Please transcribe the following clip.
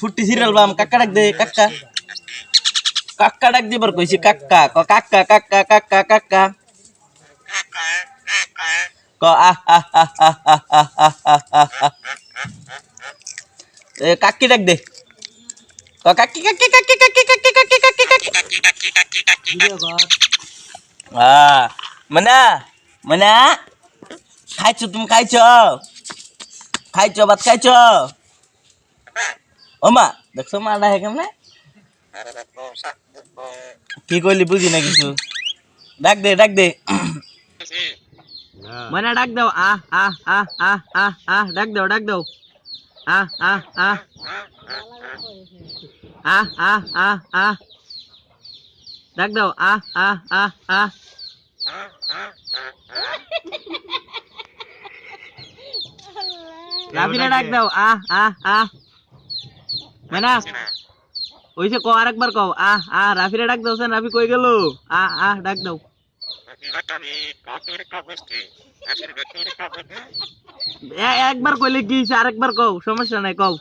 ফুটি সিরিয়াল বাম কাকা ডাক দে কাকা কাকা ডাক দিবার কইছি কাকা ক কাকা কাকা কাকা কাকা ক আহ আহ আহ আহ আহ আহ আহ কাকি ডাক দে। ক কাকি কাকি কাকি কাকি কাকি কাকি কাকি কাকি আহ মনা মনা। খাইছো, তুমি খাইছো? খাইছো, ভাত খাইছো? ও মা দেখছ মা ডাকে কেমনে কি কইলি বুঝি না কিছু ডাক দে ডাক দে মানে ডাক দাও আহ আহ আহ আহ আহ আহ ডাক দাও ডাক দাও আহ আহ আহ আহ আহ আহ আহ ডাক দাও আহ আহ আহ আহ রাফিরা ডাক দাও আহ আহ আহ মানে যে ক, আরেকবার কও। আহ আহ, রাফিরে ডাক দাও রাফি কই গেল? আহ আহ, ডাক দাও। একবার কইলে কি? আরেকবার কও, সমস্যা নাই, কও।